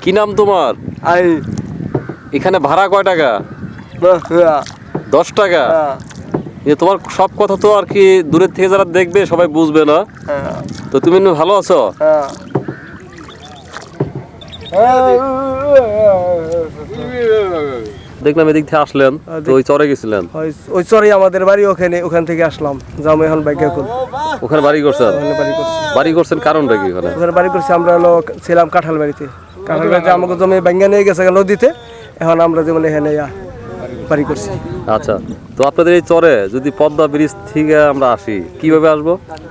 কি নাম তোমার? আই। এখানে ভাড়া কয় টাকা? হ্যাঁ দশ টাকা? এ তোমার সব কথা তো আর কি দূরের থেকে যারা দেখবে সবাই বুঝবে না। হ্যাঁ। তো তুমি ভালো আছো? হ্যাঁ। দেখলাম এদিক থেকে আসলেন তো ওই চরে গেছিলেন। ওই- চরে আমাদের বাড়ি ওখানে ওখান থেকে আসলাম। যাম এখন বাইকে কল ওখানে বাড়ি করছেন? বাড়ি করছি। বাড়ি করছেন কারণটা কি ওখানে? ওখানে বাড়ি করছি আমরা হলো ছিলাম কাঁঠাল বাড়িতে কাঁঠাল বাড়িতে আমাকে জমি ব্যাঙ্গা নিয়ে গেছে নদীতে এখন আমরা যেমন এখানে বাড়ি করছি। আচ্ছা তো আপনাদের এই চরে যদি পদ্মা ব্রিজ থেকে আমরা আসি কীভাবে আসব?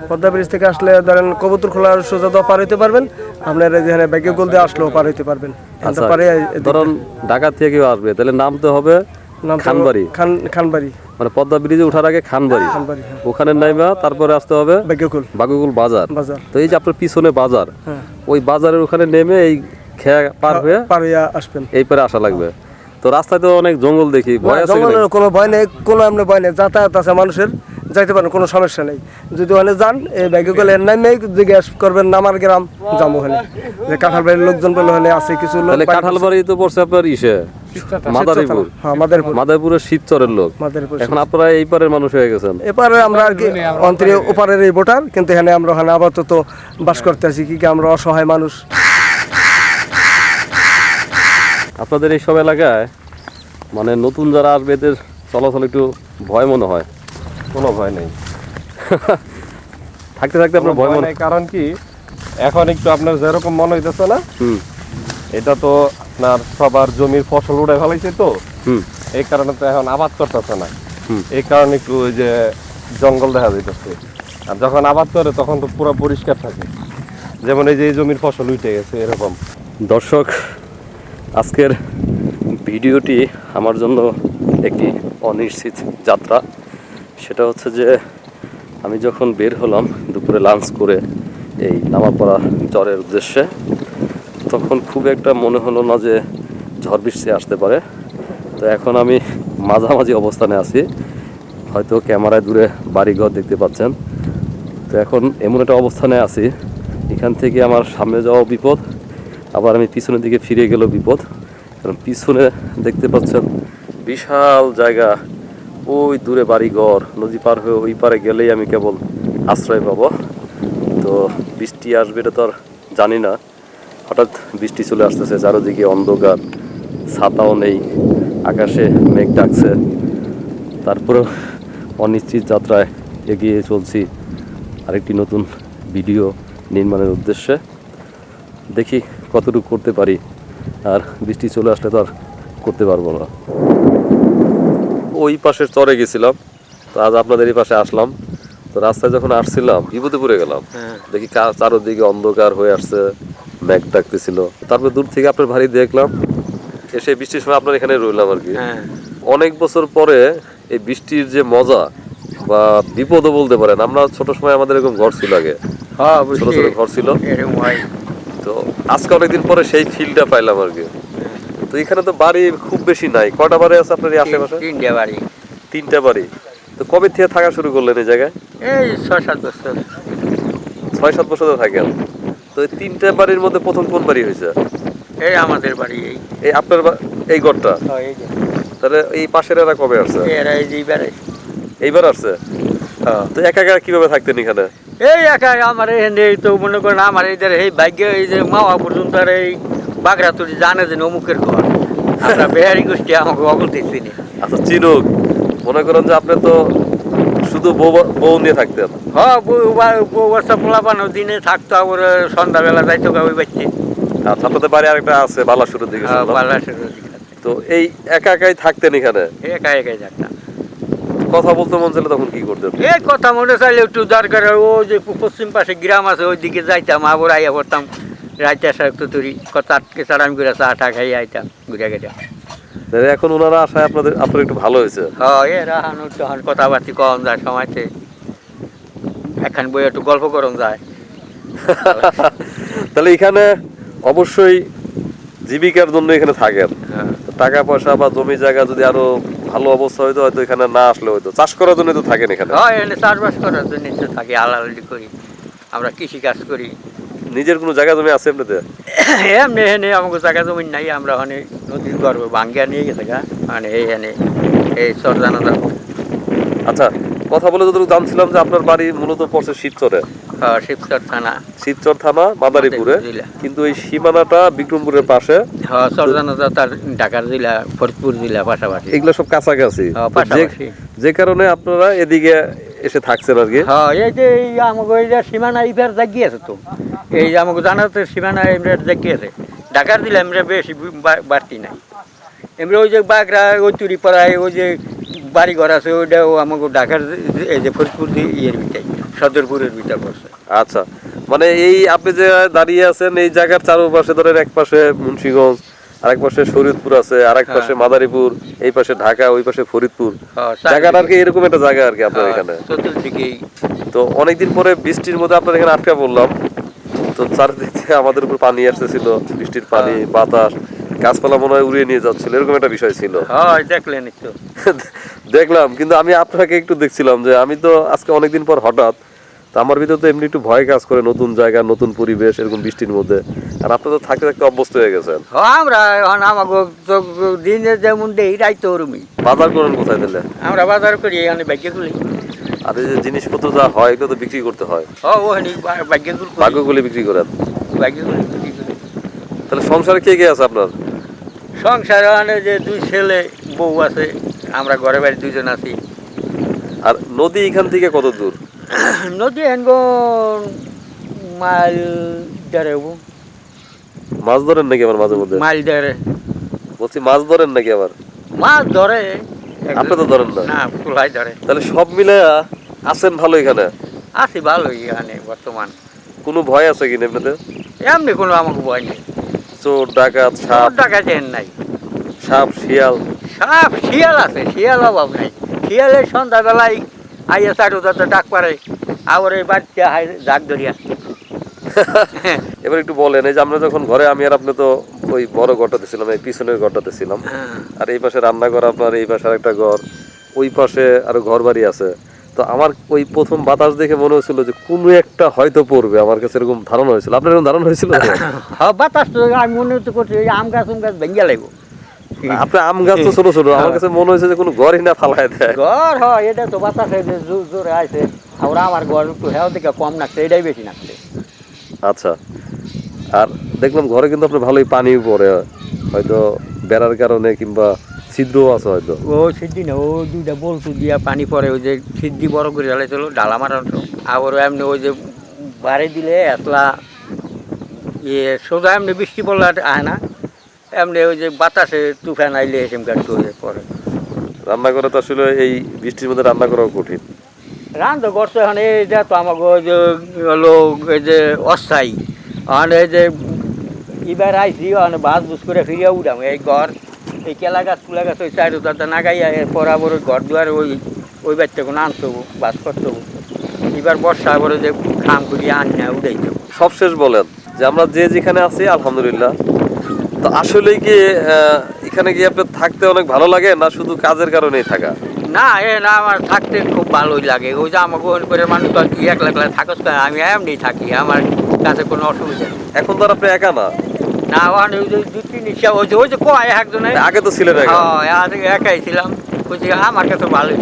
পদ্মা ব্রিজ থেকে আসলে ধরেন কবুতর খোলার সোজা তো পার হইতে পারবেন আপনার যেখানে বাইকে গোল দিয়ে আসলেও পার হইতে পারবেন। আচ্ছা ধরুন ঢাকা থেকে কেউ আসবে তাহলে নামতে হবে খানবাড়ি। খান খানবাড়ি। মানে পদ্মা ব্রিজে ওঠার আগে খানবাড়ি। হ্যাঁ। ওখানে নাইবা তারপরে আসতে হবে বাইকে কুল বাজার। বাজার। তো এই যে আপনার পিছনে বাজার হ্যাঁ। ওই বাজারের ওখানে নেমে এই খেয়া পার হয়ে পার হইয়া আসবেন। এই পারে আসা লাগবে। তো রাস্তায় তো অনেক জঙ্গল দেখি ভয় আছে জঙ্গলের কোনো? ভয় নেই কোনো ভয় নেই যাতায়াত আছে মানুষের যাইতে পারেন কোনো সমস্যা নেই। যদি ওখানে যান এই বাইকে গেলে জিজ্ঞেস করবেন নামার গ্রাম যাব ওখানে। যে কাঁঠাল বাড়ির লোকজন বলে ওখানে আছে কিছু লোক তাহলে কাঁঠালবাড়ি তো পড়ছে আপনার ইসে মাদারীপুর। হ্যাঁ মাদারীপুর। মাদারীপুরের শিবচরের লোক। এখন আপনারা এই পারের মানুষ হয়ে গেছেন। এপারে আমরা আর কি অন্তরে ওপারের এই ভোটার কিন্তু এখানে আমরা ওখানে আপাতত বাস করতে আছি কি কি আমরা অসহায় মানুষ। আপনাদের এই সব এলাকায় মানে নতুন যারা আসবে এদের চলাচল একটু ভয় মনে হয়। কোনো ভয় নেই। থাকতে থাকতে আপনার ভয় মনে কারণ কি এখন একটু আপনার যেরকম মনে হইতেছে না এটা তো আপনার সবার জমির ফসল উড়ে ফেলাইছে তো হুম। এই কারণে তো এখন আবাদ করতেছে না। এই কারণে একটু ওই যে জঙ্গল দেখা যাইতেছে। আর যখন আবাদ করে তখন তো পুরো পরিষ্কার থাকে। যেমন এই যে এই জমির ফসল উঠে গেছে এরকম। দর্শক আজকের ভিডিওটি আমার জন্য একটি অনিশ্চিত যাত্রা। সেটা হচ্ছে যে, আমি যখন বের হলাম দুপুরে লাঞ্চ করে এই নামাপাড়া চরের উদ্দেশ্যে, তখন খুব একটা মনে হলো না যে ঝড় বৃষ্টি আসতে পারে। তো এখন আমি মাঝামাঝি অবস্থানে আছি। হয়তো ক্যামেরায় দূরে বাড়িঘর দেখতে পাচ্ছেন। তো এখন এমন একটা অবস্থানে আছি, এখান থেকে আমার সামনে যাওয়া বিপদ। আবার আমি পিছনের দিকে ফিরে গেলেও বিপদ। কারণ পিছনে দেখতে পাচ্ছেন বিশাল জায়গা। ওই দূরে বাড়িঘর, নদী পার হয়ে ওই পারে গেলেই আমি কেবল আশ্রয় পাবো। তো বৃষ্টি আসবে এটা তো আর জানি না। হঠাৎ বৃষ্টি চলে আসতেছে, চারোদিকে অন্ধকার, ছাতাও নেই, আকাশে মেঘ ডাকছে। তারপরেও অনিশ্চিত যাত্রায় এগিয়ে চলছি। আরেকটি নতুন ভিডিও নির্মাণের উদ্দেশ্যে। দেখি কতটুকু করতে পারি। আর বৃষ্টি চলে আসলে তো আর করতে পারব না। ওই পাশে চরে গেছিলাম তো আজ আপনাদের এই পাশে আসলাম। তো রাস্তায় যখন আসছিলাম বিপদে পড়ে গেলাম। দেখি কা- চারোদিকে অন্ধকার হয়ে আসছে ব্যাগ ডাকতেছিল। তারপর দূর থেকে আপনার ভারী দেখলাম এসে বৃষ্টির সময় আপনার এখানে রইলাম আর কি। অনেক বছর পরে এই বৃষ্টির যে মজা বা বিপদও বলতে পারেন আমরা ছোট সময় আমাদের এরকম ঘর ছিল আগে। হ্যাঁ ছোট ছোট ঘর ছিল। হয়। তো আজকে অনেকদিন পরে সেই ফিলটা পাইলাম আর কি। তো এখানে তো বাড়ি খুব বেশি নাই। কটা বাড়ি আছে আপনার এই আশেপাশে? তিনটে বাড়ি। তিনটা বাড়ি। তো কবে থেকে থাকা শুরু করলেন এই জায়গায়? এই ছয় সাত বছর। ছয় সাত বছর থাকেন। তো এই তিনটা বাড়ির মধ্যে প্রথম কোন বাড়ি হয়েছে? এই আমাদের বাড়ি এই। এই আপনার এই ঘরটা? হ্যাঁ, তাহলে এই পাশের এরা কবে আসছে? এরা এই যে বাড়ি এইবার আসছে? তো একা একা কীভাবে থাকতেন এখানে? এই একা আমার এখানে এই তো মনে করেন আমার এইদের এই ভাগ্য এই যে মাওয়া পর্যন্ত আর এই বাগড়া তুলি জানে যে অমুকের ঘর। আমরা বেহারি গোষ্ঠী আমাকে অগল দেখছি আচ্ছা চিনুক মনে করেন যে আপনি তো শুধু বউ বউ নিয়ে থাকতেন। হ্যাঁ বউ বউ বাচ্চা পোলাপানো দিনে থাকতো আবার সন্ধ্যাবেলা যাইতো ওই বাচ্চে আচ্ছা আপনাদের বাড়ি আরেকটা আছে বালাসুরের দিকে হ্যাঁ শুনলাম। বালাসের ওদিকে। তো এই একা একাই থাকতেন এখানে? একা একাই থাকতাম। কথা বলতে মন চাইলে তখন কি করতেন এই কথা মনে চাইলে একটু দরকার ও যে পশ্চিম পাশে গ্রাম আছে ওই দিকে যাইতাম। আবার আইয়া পড়তাম। রাইতে আসা একটু তুরি কথা আটকে চারাম করে চা টা খাই আইতাম ঘুরে তাহলে এখন ওনারা আসায় আপনাদের আপনার একটু ভালো হয়েছে? হ্যাঁ এরা হানু কথাবার্তি কম যায় সময়তে। এখন বই একটু গল্প করম যায়। তাহলে এখানে অবশ্যই জীবিকার জন্য এখানে থাকেন। হ্যাঁ। টাকা পয়সা বা জমি জায়গা যদি আরও ভালো অবস্থা হয়তো হয়তো এখানে না আসলে হয়তো। চাষ করার জন্য তো থাকেন এখানে। হ্যাঁ চাষবাস করার জন্য তো থাকি আলাদি করি। আমরা কৃষি কাজ করি। নিজের কোনো জায়গা জমি আছে এমনিতে এমনি এনে আমাকে জায়গা জমি নাই আমরা ওখানে নদীর গর্ব ভাঙ্গিয়া নিয়ে গেছে গা। মানে এই এনে এই সরজানা আচ্ছা কথা বলে যতটুকু জানছিলাম যে আপনার বাড়ি মূলত পড়ছে শিবচরে শিবচর থানা। শিবচর থানা মাদারীপুরে। কিন্তু এই সীমানাটা বিক্রমপুরের পাশে। হ্যাঁ তার ঢাকার জেলা ফরিদপুর জেলা পাশাপাশি। এগুলো সব কাছাকাছি। হ্যাঁ, যে- যে কারণে আপনারা এদিকে এসে থাকছেন আর কি। হ্যাঁ এই যে এই আমাকে এই যে সীমানা ইফার জাগিয়ে আছে তো। এই যে আমাকে জানাতে সীমানা এমনি জাগিয়ে আছে। ঢাকার দিলে এমনি বেশি বাড়তি নাই। এমনি ওই যে বাগরা ওই তুরি পাড়ায় ওই যে বাড়ি ঘর আছে ওইটাও আমাকে ঢাকার এই যে ফরিদপুর ইয়ের ভিতরে। সদরপুরের পড়ছে আচ্ছা মানে এই আপনি যে দাঁড়িয়ে আছেন এই জায়গার চারপাশে ধরেন এক পাশে মুন্সিগঞ্জ আরেক পাশে শরীয়তপুর আছে আরেক হ্যাঁ। পাশে মাদারীপুর এই পাশে ঢাকা ওই পাশে ফরিদপুর। হ্যাঁ, জায়গাটা আর কি এরকম একটা জায়গা আর কি আপনার হ্যাঁ, এখানে? তো অনেকদিন পরে বৃষ্টির মধ্যে আপনার এখানে আটকা পড়লাম। তো চারিদিক থেকে আমাদের উপর পানি আসতেছিল বৃষ্টির পানি। বাতাস গাছপালা মনে হয় উড়িয়ে নিয়ে যাচ্ছিল এরকম একটা বিষয় ছিল। দেখলেন দেখলাম কিন্তু আমি আপনাকে একটু দেখছিলাম যে আমি তো আজকে অনেকদিন পর হঠাৎ তো আমার ভিতরে তো এমনি একটু ভয় কাজ করে নতুন জায়গা নতুন পরিবেশ এরকম বৃষ্টির মধ্যে। আর আপনি তো থাকতে থাকতে অভ্যস্ত হয়ে গেছেন। হ্যাঁ আমরা এখন আমাকে তো দিনে যেমন দেই রাইতো ওরমই। বাজার করেন কোথায় দিলে আমরা বাজার করি এখানে ভাগ্যগুলি আর এই যে জিনিসপত্র যা হয় এগুলো তো বিক্রি করতে হয়। ও ওখানে ভাগ্যগুলি ভাগ্যগুলি বিক্রি করেন। ভাগ্যগুলি বিক্রি করি। তাহলে সংসারে কে কে আছে আপনার? সংসারে মানে যে দুই ছেলে বউ আছে আমরা ঘরে বাড়ি দুজন আছি। আর নদী এখান থেকে কত দূর? নদী মাইল দেড়ে হব মাছ ধরেন নাকি আবার মাঝে মধ্যে মাইল দেড়ে বলছি মাছ ধরেন নাকি আবার মাছ ধরে আপনি তো ধরেন না না ফুলাই ধরে তাহলে সব মিলে আছেন ভালো এখানে আছি ভালোই এখানে বর্তমান কোনো ভয় আছে কিনা এমনিতে এমনি কোনো আমাকে ভয় নেই চোর ডাকাত সাপ চেন নাই সাপ শিয়াল সাপ শিয়াল আছে শিয়াল অভাব নাই শিয়ালের সন্ধ্যাবেলায় আইয়া চারু দাঁতে ডাক পারে। আবার এই বাড়িতে হাই জাগ ধরিয়া এবার একটু বলেন এই যে আমরা যখন ঘরে আমি আর আপনি তো ওই বড় ঘরটাতে ছিলাম এই পিছনের ঘরটাতে ছিলাম আর এই পাশে রান্নাঘর আপনার এই পাশে আরেকটা ঘর ওই পাশে আরও ঘর বাড়ি আছে। তো আমার ওই প্রথম বাতাস দেখে মনে হয়েছিল যে কোনো একটা হয়তো পড়বে আমার কাছে এরকম ধারণা হয়েছিল। আপনার এরকম ধারণা হয়েছিল? হ্যাঁ বাতাস তো আমি মনে তো করছি আম গাছ উম গাছ ভেঙ্গে লাগবো। আপনার আম গাছ তো ছোট ছোট আমার কাছে মনে হয়েছে যে কোনো ঘরই না ফালায় দেয়। ঘর হয় এটা তো বাতাসে জোর জোরে আছে আর আমার ঘর একটু হেও থেকে কম নাকছে এটাই বেশি নাকছে আচ্ছা আর দেখলাম ঘরে কিন্তু আপনার ভালোই পানি পড়ে হয়তো বেড়ার কারণে কিংবা ছিদ্রও আছে হয়তো। ও সিদ্ধি না ও দুইটা বলতু দিয়া পানি পরে ওই যে সিদ্ধি বড় করে জ্বালাইছিল ডালা মারানো আবার এমনি ওই যে বাড়ি দিলে এতলা ইয়ে সোজা এমনি বৃষ্টি পড়লে আয় না। এমনি ওই যে বাতাসে তুফান আইলে এসম গাছ হয়ে পড়ে। রান্না করে তো আসলে এই বৃষ্টির মধ্যে রান্না করাও কঠিন। রান্ধ করছে এখানে যে তো আমাকে ওই যে হলো এই যে অস্থায়ী। আর এই যে এবার আইসি ওখানে বাস বুস করে ফিরিয়া উঠাম এই ঘর এই কেলা গাছ কুলা গাছ ওই চাইরো এরপর আবার ওই ঘর দুয়ারে ওই ওই বাচ্চা কোনো আনতে হব বাস করতে হব এবার বর্ষা ওই যে খাম করিয়া আনি না উঠাইতে। সবশেষ বলেন যে আমরা যে যেখানে আছি আলহামদুলিল্লাহ তো আসলে কি এখানে গিয়ে আপনার থাকতে অনেক ভালো লাগে না শুধু কাজের কারণেই থাকা? না এ না আমার থাকতে খুব ভালোই লাগে। ওই যে আমাকে ওই করে মানুষ আর কি একলা একলা থাকস আমি এমনি থাকি আমার কাছে কোনো অসুবিধা নেই। এখন তো আর আপনি একা না? না ওখানে ওই যে দু তিন ইচ্ছা ওই যে ওই যে কয় একজনে? আগে তো ছিলেন একা। হ্যাঁ একাই ছিলাম। ওই যে আমার কাছে ভালোই